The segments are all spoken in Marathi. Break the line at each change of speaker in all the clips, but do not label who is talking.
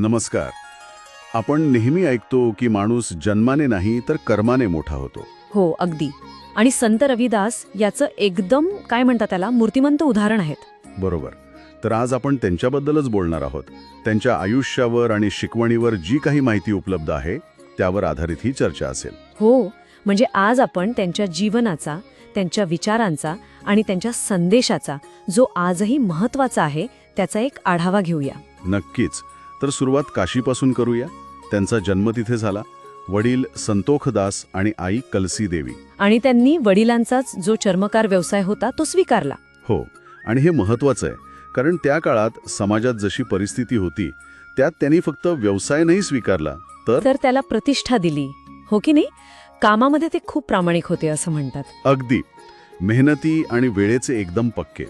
नमस्कार. आपण नेहमी ऐकतो की माणूस जन्माने नाही तर कर्माने मोठा होतो.
हो अगदी. आणि संत रविदास याचं एकदम काय म्हणतात त्याला मूर्तिमंत उदाहरण आहेत.
बरोबर. तर आज आपण त्यांच्याबद्दलच बोलणार आहोत. त्यांच्या आयुष्यावर आणि शिकवणीवर जी काही माहिती उपलब्ध आहे त्यावर आधारित ही चर्चा असेल.
हो म्हणजे आज आपण त्यांच्या जीवनाचा त्यांच्या विचारांचा आणि त्यांच्या संदेशाचा जो आजही महत्त्वाचा आहे त्याचा एक आढावा घेऊया.
नक्कीच. तर सुरुवात काशीपासून करूया. त्यांचा जन्म तिथे झाला. वडील संतोखदास आणि आई कलसी देवी.
आणि त्यांनी वडिलांचाच जो चर्मकार व्यवसाय होता तो स्वीकारला.
हो आणि हे महत्वाचं आहे कारण त्या काळात समाजात जशी परिस्थिती होती त्यात त्यांनी फक्त व्यवसाय नाही स्वीकारला तर?
तर त्याला प्रतिष्ठा दिली. हो की नाही? कामामध्ये ते खूप प्रामाणिक होते असं म्हणतात.
अगदी. मेहनती आणि वेळेचे एकदम पक्के.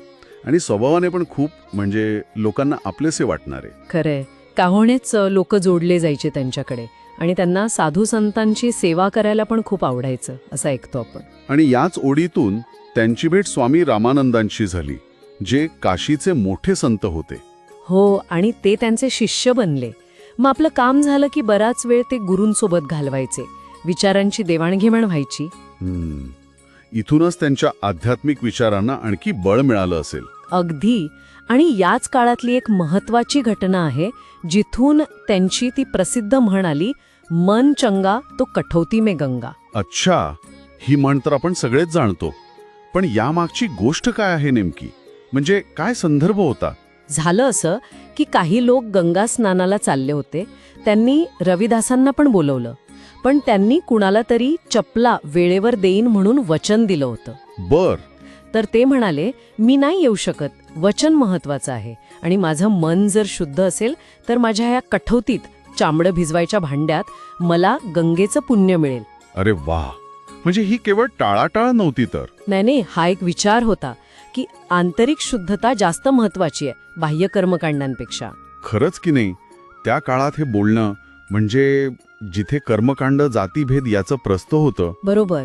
आणि स्वभावाने पण खूप म्हणजे लोकांना आपलेसे वाटणारे.
खरंय. काहोणेच लोक जोडले जायचे त्यांच्याकडे. आणि त्यांना साधू संतांची सेवा करायला पण खूप आवडायचं असं ऐकतो आपण.
आणि याच ओढीतून त्यांची भेट स्वामी रामानंदांशी झाली जे काशीचे मोठे संत होते.
हो आणि ते त्यांचे शिष्य बनले. मग आपलं काम झालं की बराच वेळ ते गुरूंसोबत घालवायचे. विचारांची देवाणघेवाण व्हायची.
इथूनच त्यांच्या आध्यात्मिक विचारांना आणखी बळ मिळालं असेल.
अगदी. आणि याच काळातली एक महत्वाची घटना आहे जिथून त्यांची ती प्रसिद्ध म्हण आली मन चंगा तो कठौती में गंगा.
अच्छा. ही म्हण तर आपण सगळेच जाणतो. पण यामागची गोष्ट काय आहे नेमकी? म्हणजे काय संदर्भ होता?
झालं असं की काही लोक गंगा स्नानाला चालले होते. त्यांनी रविदासांना पण बोलवलं. पण त्यांनी कुणाला तरी चपला वेळेवर देईन म्हणून वचन दिलं होतं.
बर.
तर ते म्हणाले मी नाही येऊ शकत. वचन महत्वाचं आहे. आणि माझं मन जर शुद्ध असेल तर माझ्या या कठौतीत चामडं भिजवायच्या भांड्यात मला गंगेचं पुण्य मिळेल.
अरे वा म्हणजे ही केवळ टाळाटाळ नव्हती तर?
नाही नाही. हा एक विचार होता की आंतरिक शुद्धता जास्त महत्वाची आहे बाह्य कर्मकांडांपेक्षा.
खरंच की नाही? त्या काळात हे बोलणं म्हणजे जिथे कर्मकांड जातीभेद याचं प्रस्त होतं
बरोबर.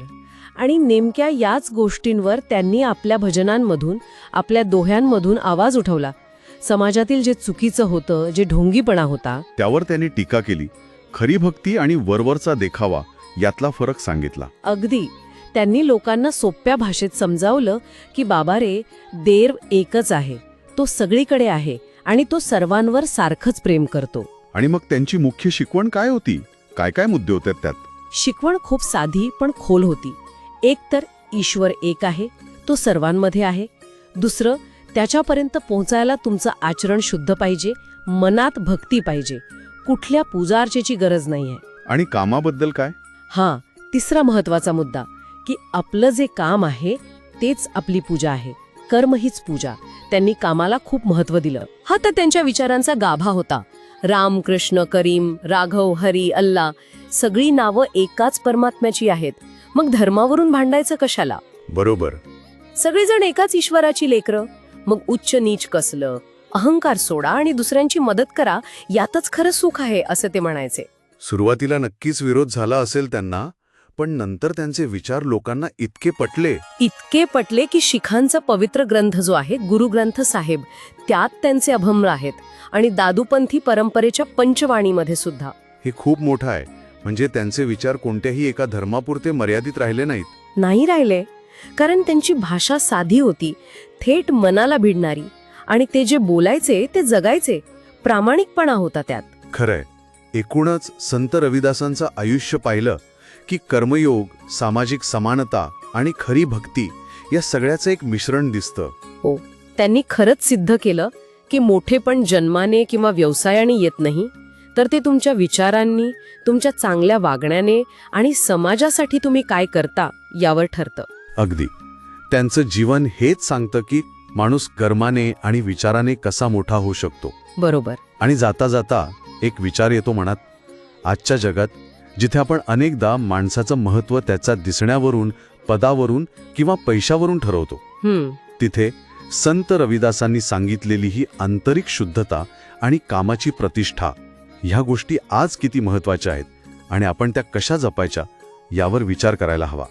आणि नेमक्या याच गोष्टींवर त्यांनी आपल्या भजनांमधून आपल्या दोह्यांमधून आवाज उठवला. समाजातील जे चुकीचं होतं जे ढोंगीपणा होता
त्यावर त्यांनी टीका केली. खरी भक्ती आणि वरवरचा देखावा यातला फरक सांगितला.
अगदी. त्यांनी लोकांना सोप्या भाषेत समजावलं की बाबा रे देव एकच आहे. तो सगळीकडे आहे आणि तो सर्वांवर सारखंच प्रेम करतो.
आणि मग त्यांची मुख्य शिकवण काय होती? काय काय मुद्दे होते त्यात?
शिकवण खूप साधी पण खोल होती. एक तर ईश्वर एक आहे तो सर्वांमध्ये आहे. दुसरं त्याच्यापर्यंत पोहोचायला तुमचं आचरण शुद्ध पाहिजे मनात भक्ती पाहिजे. कुठल्या पूजार्चेची गरज नाहीये.
आणि कामाबद्दल काय?
हां तिसरा महत्त्वाचा मुद्दा की आपलं जे काम आहे तेच आपली पूजा आहे. कर्म हीच पूजा. त्यांनी कामाला खूप महत्त्व दिलं. हा तर त्यांच्या विचारांचा गाभा होता. राम कृष्ण करीम राघव हरी अल्ला सगळी नावं एकाच परमात्म्याची आहेत. मग धर्मावरून भांडायचं कशाला?
बरोबर.
सगळेजण एकाच ईश्वराची लेकरं? मग उच्च नीच कसलं? अहंकार सोडा आणि दुसऱ्यांची मदत करा यातच खरं सुख आहे असं ते म्हणायचे.
सुरुवातीला नक्कीच विरोध झाला असेल त्यांना पण नंतर त्यांचे विचार लोकांना इतके पटले.
इतके पटले की शिखांचा पवित्र ग्रंथ जो आहे गुरुग्रंथ साहेब त्यात त्यांचे अभम्र आहेत. आणि दादूपंथी परंपरेच्या पंचवाणीमध्ये सुद्धा.
हे खूप मोठं आहे. म्हणजे त्यांचे विचार कोणत्याही एका धर्मापुरते मर्यादित राहिले नाहीत.
नाही राहिले कारण त्यांची भाषा साधी होती थेट मनाला भिडणारी आणि ते जे बोलायचे ते जगायचे प्रामाणिकपणा होता त्यात.
खरंय. एकूणच संत रविदासांचं आयुष्य पाहिलं की कर्मयोग सामाजिक समानता आणि खरी भक्ती या सगळ्याचं एक मिश्रण दिसतं.
त्यांनी खरंच सिद्ध केलं की मोठेपण जन्माने किंवा व्यवसायाने येत नाही. तर ते तुमच्या विचारांनी तुमच्या चांगल्या वागण्याने आणि समाजासाठी तुम्ही काय करता यावर ठरतं.
अगदी. त्यांचं जीवन हेच सांगतं की माणूस कर्माने आणि विचाराने कसा मोठा होऊ शकतो.
बरोबर.
आणि जाता जाता एक विचार येतो मनात आजच्या जगात जिथे आपण अनेकदा माणसाचं महत्त्व त्याचा दिसण्यावरून पदावरून किंवा पैशावरून ठरवतो. तिथे संत रविदासांनी सांगितलेली ही आंतरिक शुद्धता आणि कामाची प्रतिष्ठा ह्या गोष्टी आज किती महत्त्वाच्या आहेत आणि आपण त्या कशा जपायच्या यावर विचार करायला हवा.